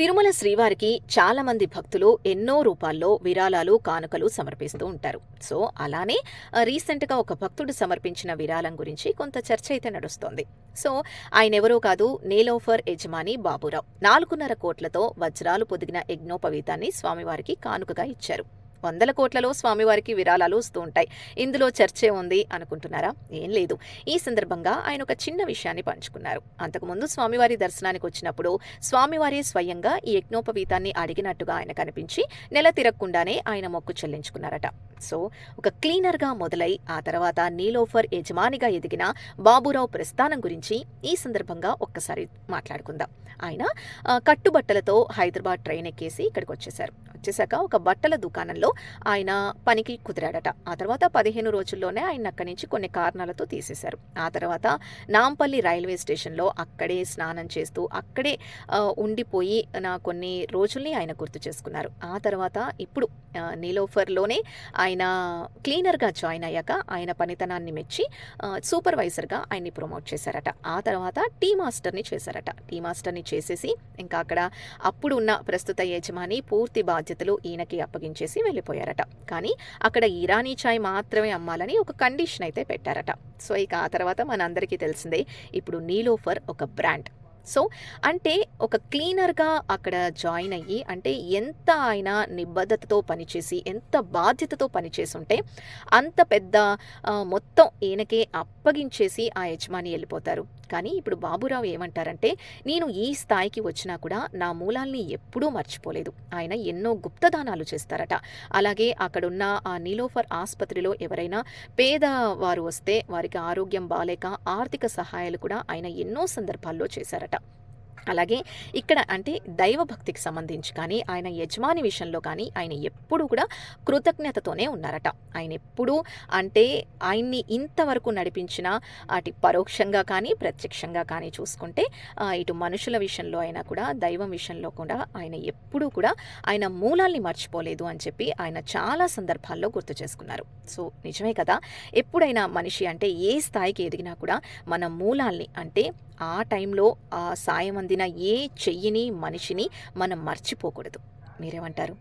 తిరుమల శ్రీవారికి చాలా మంది భక్తులు ఎన్నో రూపాల్లో విరాళాలు కానుకలు సమర్పిస్తూ ఉంటారు. సో అలానే రీసెంట్గా ఒక భక్తుడు సమర్పించిన విరాళం గురించి కొంత చర్చ అయితే నడుస్తోంది. సో ఆయన ఎవరో కాదు నేలోఫర్ యజమాని బాబురావు. నాలుగున్నర కోట్లతో వజ్రాలు పొదిగిన యజ్ఞోపవీతాన్ని స్వామివారికి కానుకగా ఇచ్చారు. వందల కోట్లలో స్వామివారికి విరాళాలు వస్తూ ఉంటాయి. ఇందులో చర్చే ఉంది అనుకుంటున్నారా? ఏం లేదు. ఈ సందర్భంగా ఆయన ఒక చిన్న విషయాన్ని పంచుకున్నారు. అంతకుముందు స్వామివారి దర్శనానికి వచ్చినప్పుడు స్వామివారే స్వయంగా ఈ యజ్ఞోపవీతాన్ని అడిగినట్టుగా ఆయన కనిపించి నెల తిరగకుండానే ఆయన మొక్కు చెల్లించుకున్నారట. సో ఒక క్లీనర్గా మొదలై ఆ తర్వాత నీలోఫర్ యజమానిగా ఎదిగిన బాబురావు ప్రస్థానం గురించి ఈ సందర్భంగా ఒక్కసారి మాట్లాడుకుందాం. ఆయన కట్టుబట్టలతో హైదరాబాద్ ట్రైన్ ఎక్కేసి ఇక్కడికి వచ్చేశారు వచ్చేసాక ఒక బట్టల దుకాణంలో ఆయన పనికి కుదిరాడట. ఆ తర్వాత పదిహేను రోజుల్లోనే ఆయన అక్కడి నుంచి కొన్ని కారణాలతో తీసేశారు. ఆ తర్వాత నాంపల్లి రైల్వే స్టేషన్లో అక్కడే స్నానం చేస్తూ అక్కడే ఉండిపోయి నా కొన్ని రోజుల్ని ఆయన గుర్తు చేసుకున్నారు. ఆ తర్వాత ఇప్పుడు నీలోఫర్లోనే ఆయన ఆయన క్లీనర్గా జాయిన్ అయ్యాక ఆయన పనితనాన్ని మెచ్చి సూపర్వైజర్గా ఆయన్ని ప్రమోట్ చేశారట. ఆ తర్వాత టీ మాస్టర్ని చేశారట. టీ మాస్టర్ని చేసేసి ఇంకా అక్కడ అప్పుడు ఉన్న ప్రస్తుత యజమాని పూర్తి బాధ్యతలు ఈయనకి అప్పగించేసి వెళ్ళిపోయారట. కానీ అక్కడ ఇరానీ చాయ్ మాత్రమే అమ్మాలని ఒక కండిషన్ అయితే పెట్టారట. సో ఇక ఆ తర్వాత మనందరికీ తెలిసిందే ఇప్పుడు నీలోఫర్ ఒక బ్రాండ్. సో అంటే ఒక క్లీనర్గా అక్కడ జాయిన్ అయ్యి అంటే ఎంత ఆయన నిబద్ధతతో పనిచేసి ఎంత బాధ్యతతో పనిచేసి ఉంటే అంత పెద్ద మొత్తం ఈయనకే అప్పగించేసి ఆ యజమాని వెళ్ళిపోతారు. కానీ ఇప్పుడు బాబురావు ఏమంటారంటే నేను ఈ స్థాయికి వచ్చినా కూడా నా మూలాల్ని ఎప్పుడూ మర్చిపోలేదు. ఆయన ఎన్నో గుప్తదానాలు చేస్తారట. అలాగే అక్కడున్న ఆ నీలోఫర్ ఆసుపత్రిలో ఎవరైనా పేదవారు వస్తే వారికి ఆరోగ్యం బాలేక ఆర్థిక సహాయాలు కూడా ఆయన ఎన్నో సందర్భాల్లో చేశారట. అలాగే ఇక్కడ అంటే దైవభక్తికి సంబంధించి కానీ ఆయన యజమాని విషయంలో కానీ ఆయన ఎప్పుడూ కూడా కృతజ్ఞతతోనే ఉన్నారట. ఆయన ఎప్పుడూ అంటే ఆయన్ని ఇంతవరకు నడిపించిన అటు పరోక్షంగా కానీ ప్రత్యక్షంగా కానీ చూసుకుంటే ఇటు మనుషుల విషయంలో అయినా కూడా దైవం విషయంలో కూడా ఆయన ఎప్పుడూ కూడా ఆయన మూలాల్ని మర్చిపోలేదు అని చెప్పి ఆయన చాలా సందర్భాల్లో గుర్తు చేసుకున్నారు. సో నిజమే కదా? ఎప్పుడైనా మనిషి అంటే ఏ స్థాయికి ఎదిగినా కూడా మన మూలాల్ని అంటే ఆ టైంలో ఆ సాయం అందిన ఏ చెయ్యిని మనిషిని మనం మర్చిపోకూడదు. మీరేమంటారు?